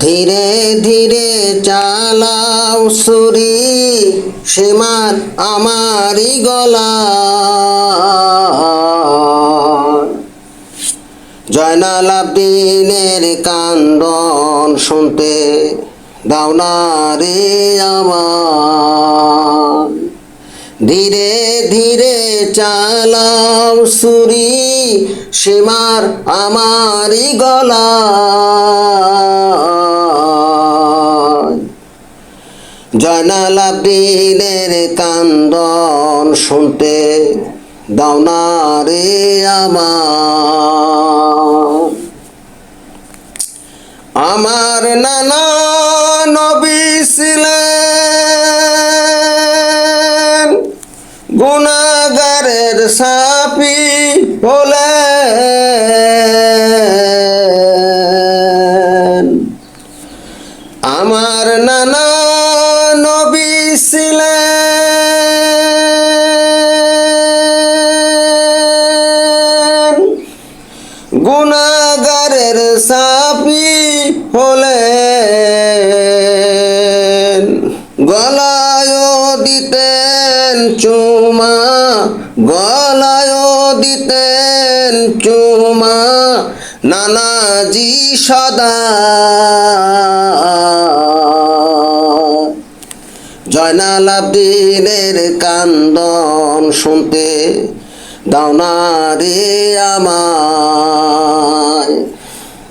ধীরে ধীরে চালাও সুরি, সীমার আমারই গলা। জয়নাল আব্দিনের কান্দন শুনতে দাও রে আমার। ধীরে ধীরে চালাও সুরি, সীমার আমারই গলা। জয়নাল আব্দিনের কান্দন শুনতে দাও না রে আমার। আমার নানা নবী ছিলেন, গুণাগারের সাপি হলেন গুণাগারের সাপি হলেন। গলায় দিতেন চুমা গলায় দিতেন চুমা নানাজি সদা। জয়নাল আব্দিনের কান্দন শুনতে দাও না রে আমায়।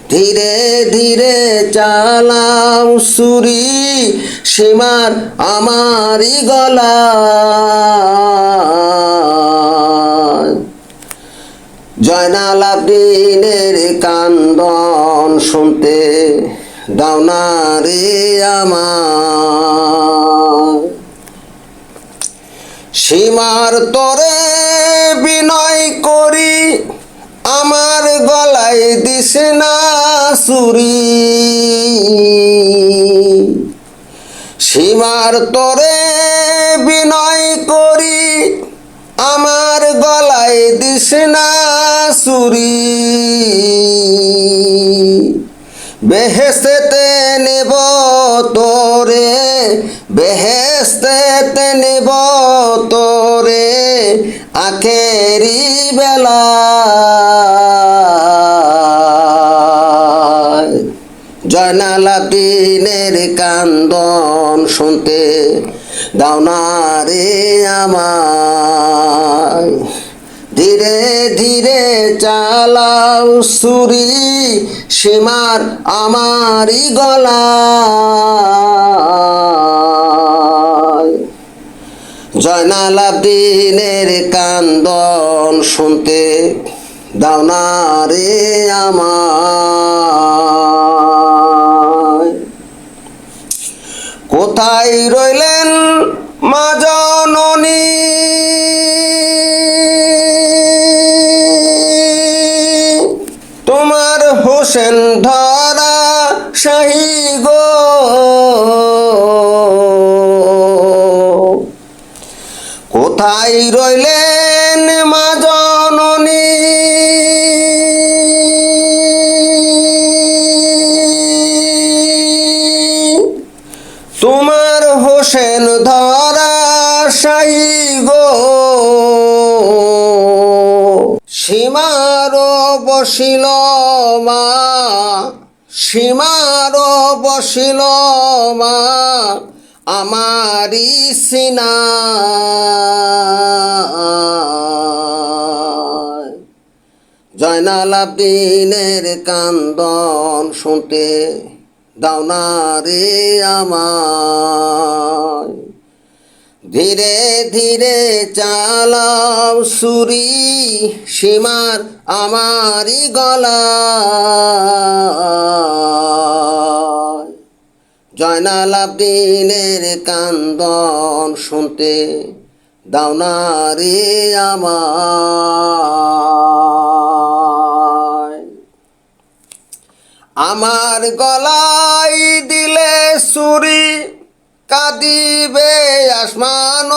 ধীরে ধীরে চালাও সুরি, সীমার আমারই গলা। জয়নাল আব্দিনের কান্দন শুনতে দাও না রে আমার সীমার তরে বিনয় করি আমার গলায় দিস না সুরি সীমার তরে বিনয় করি, আমার গলায় দিস বেহেস্তেতে নেব তোরে বেহেস্তেতে নেব তোরে, আখেরি বেলা জয়নাল আব্দিনের কান্দন শুনতে দাও না রে আমায়। ধীরে ধীরে চালাও সুরি সীমার আমারই গলা। জয়নাল আব্দিনের কান্দন শুনতে দাও না রে আমায়। কোথায় রইলেন মা জননী? তোমার হোসেন ধরা শাহী গো। কোথায় রইলেন হোসেন ধরা শাহী গো। সীমার বসিল মা, সীমার বসিল মা আমারি সিনা। জয়নাল আব্দিনের কান্দন শুনতে দাও না রে আমায়। ধীরে ধীরে চালাও সুরি, সীমার আমারই গলা। জয়নাল আব্দিনের কান্দন শুনতে দাও না রে আমায়। আমার গলাই দিলে সুরি, কাঁদিবে আসমান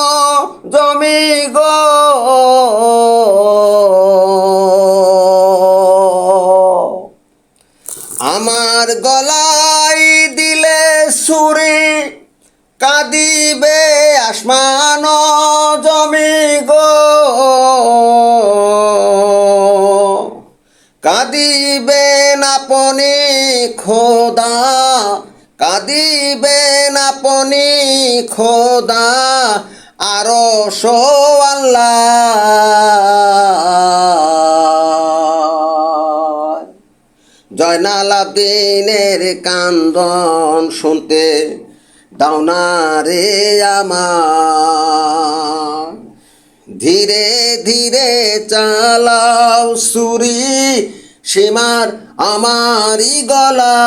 জমি গো। আমার গলাই দিলে সুরি, কাঁদিবে আসমান জমি গো। কাঁদিবেন আপনি খোদা, কাঁদিবেন আপনি খোদা, আরও আল্লাহ। জয়নাল আবদিনের কান্দন শুনতে দাওনা রে আমার। ধীরে ধীরে চালাও সুরি, সীমার আমারই গলা।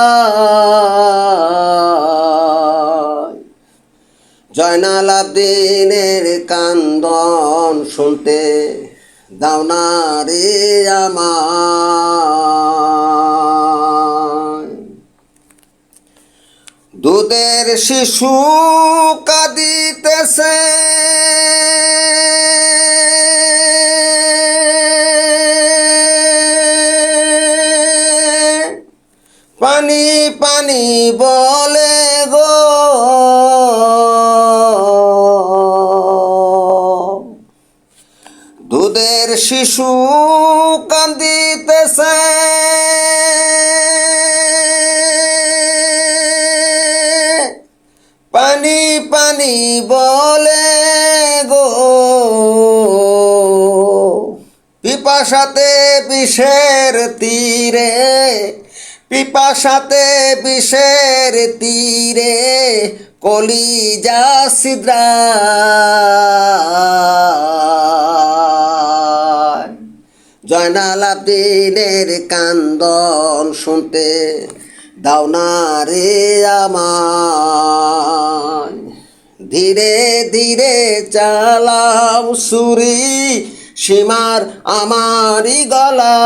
জয়নাল আবদিনের কান্দন শুনতে দাওনা রে আমার দুধের শিশু কাঁদিতেছে। পানি পানি বলে গো। দুধের শিশু কান্দিতেছে। পানি পানি বলে গো। পিপাসাতে বিষের তীরে পিপাসাতে বিষের তীরে কলিজা সিদ্রা জয়নাল আবদিনের কান্দন শুনতে দাওনা রে আমার ধীরে ধীরে চালাও সুরি সীমার আমারই গলা।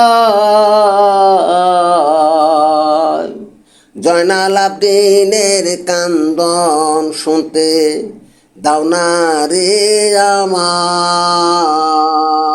জয়নাল আবদিনের কান্দন শুনতে দাওনা রে আমার।